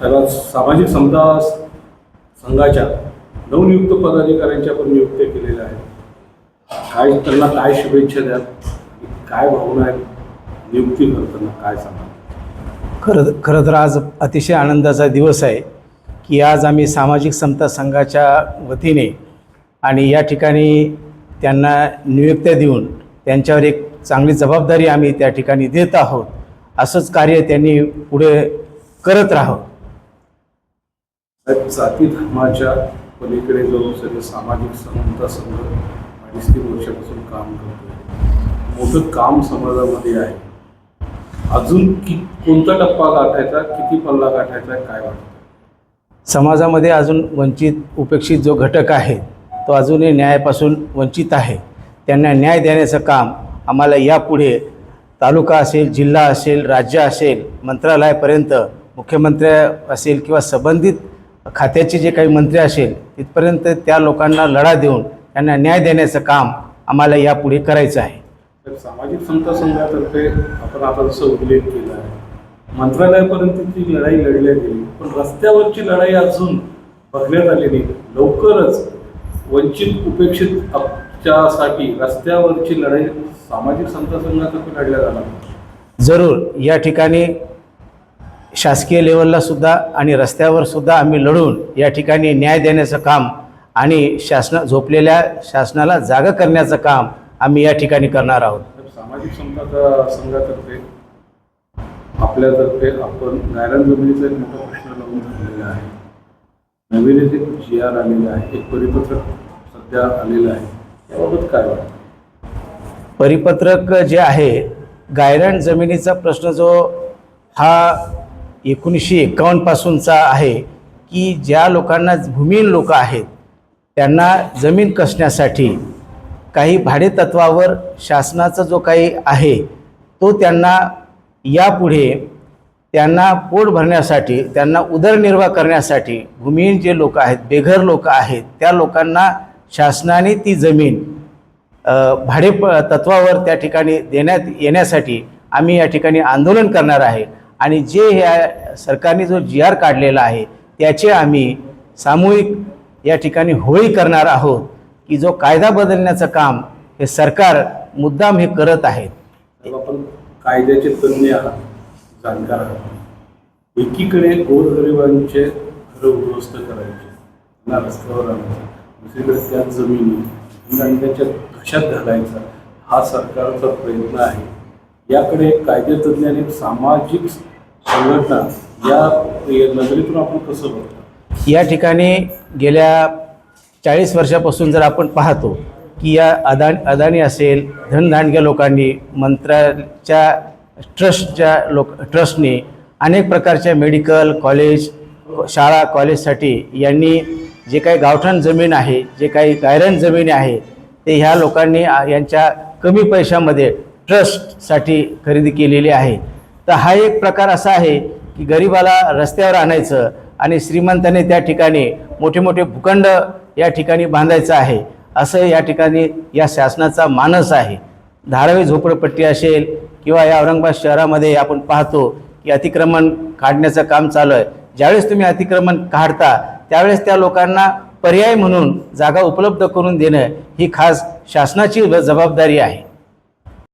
सर्व सामाजिक समता संघाच्या नवनियुक्त पदाधिकाऱ्यांच्या पण नियुक्त्या केलेल्या आहेत. काय त्यांना काय शुभेच्छा द्या काय भावना आहेत? नियुक्ती करताना काय सांगा खरं खरं तर आज अतिशय आनंदाचा दिवस आहे की आज आम्ही सामाजिक समता संघाच्या वतीने आणि या ठिकाणी त्यांना नियुक्त्या देऊन त्यांच्यावर एक चांगली जबाबदारी आम्ही त्या ठिकाणी देत आहोत. असंच कार्य त्यांनी पुढे करत राहावं. जाती धर्माच्या पलीकडे जो सगळे सामाजिक समानता संघ अडीच तीन वर्षापासून काम करतो मोठं काम समाजामध्ये आहे. अजून कि कोणता टप्पा गाठायचा किती पल्ला गाठायचा काय वाटतं? समाजामध्ये अजून वंचित उपेक्षित जो घटक आहे तो अजूनही न्यायापासून वंचित आहे. त्यांना न्याय देण्याचं काम आम्हाला यापुढे तालुका असेल जिल्हा असेल राज्य असेल मंत्रालयापर्यंत मुख्यमंत्री असेल किंवा संबंधित खात्याचे जे काही मंत्री असेल तिथपर्यंत त्या लोकांना लढा देऊन त्यांना न्याय देण्याचं काम आम्हाला यापुढे करायचं आहे तर सामाजिक समता संघातर्फे आपण आता जसं उल्लेख केला आहे मंत्रालयापर्यंत ती लढाई लढल्या गेली पण रस्त्यावरची लढाई अजून बघण्यात आलेली. लवकरच वंचित उपेक्षित साठी रस्त्यावरची लढाई सामाजिक समता संघातर्फे लढल्या जाणार जरूर या ठिकाणी शासकीय लेवलला सुद्धा आणि रस्त्यावर सुद्धा आम्ही लढून या ठिकाणी न्याय देण्याचं काम आणि शासना झोपलेल्या शासनाला जागा करण्याचं काम आम्ही या ठिकाणी करणार आहोत. सामाजिक समता संघातर्फे आपल्यातर्फे आपण गायरान जमिनीचा एक मोठा प्रश्न लावून धरलेला आहे. नवीन एक जी आर आलेला आहे एक परिपत्रक सध्या आलेलं आहे. याबाबत काय वाटतं? परिपत्रक जे आहे गायरान जमिनीचा प्रश्न जो हा एकोणीसशे एकावन्नपासूनचा आहे की ज्या लोकांना भूमिहीन लोक आहेत त्यांना जमीन कसण्यासाठी काही भाडेतत्वावर शासनाचा जो काही आहे तो त्यांना यापुढे त्यांना पोट भरण्यासाठी त्यांना उदरनिर्वाह करण्यासाठी भूमिहीन जे लोक आहेत बेघर लोक आहेत त्या लोकांना शासनाने ती जमीन भाडे तत्वावर त्या ठिकाणी देण्यात येण्यासाठी आम्ही या ठिकाणी आंदोलन करणार आहे. आणि जे ह्या सरकारने जो जी आर काढलेला आहे त्याचे आम्ही सामूहिक या ठिकाणी होळी करणार आहोत की जो कायदा बदलण्याचं काम हे सरकार मुद्दाम हे करत आहेत. आपण कायद्याचे तज्ज्ञ आहात जाणकार आहात. एकीकडे गोरगरिबांचे घरं उद्ध्वस्त करायचे त्यांना रस्त्यावर आणायचं दुसरीकडे त्याच जमिनी त्यांच्या घशात घालायचा हा सरकारचा प्रयत्न आहे. याकडे कायदेतज्ञ आणि सामाजिक संघटना या नजरेतून आपण कसं बघतो? या ठिकाणी गेल्या चाळीस वर्षापासून जर आपण पाहतो की या अदानी अदानी असेल धनधानक्या लोकांनी मंत्राच्या ट्रस्टच्या लोक ट्रस्टने अनेक प्रकारच्या मेडिकल कॉलेज शाळा कॉलेजसाठी यांनी जे काही गावठाण जमीन आहे जे काही गायरन जमीन आहे ते ह्या लोकांनी यांच्या कमी पैशामध्ये ट्रस्टसाठी खरेदी केलेली आहे. तर हा एक प्रकार असा आहे की गरिबाला रस्त्यावर आणायचं आणि श्रीमंताने त्या ठिकाणी मोठे मोठे भूखंड या ठिकाणी बांधायचं आहे. असं या ठिकाणी या शासनाचा मानस आहे. धारावी झोपडपट्टी असेल किंवा या औरंगाबाद शहरामध्ये आपण पाहतो की अतिक्रमण काढण्याचं काम चालू आहे. ज्यावेळेस तुम्ही अतिक्रमण काढता त्यावेळेस त्या लोकांना पर्याय म्हणून जागा उपलब्ध करून देणं ही खास शासनाची जबाबदारी आहे.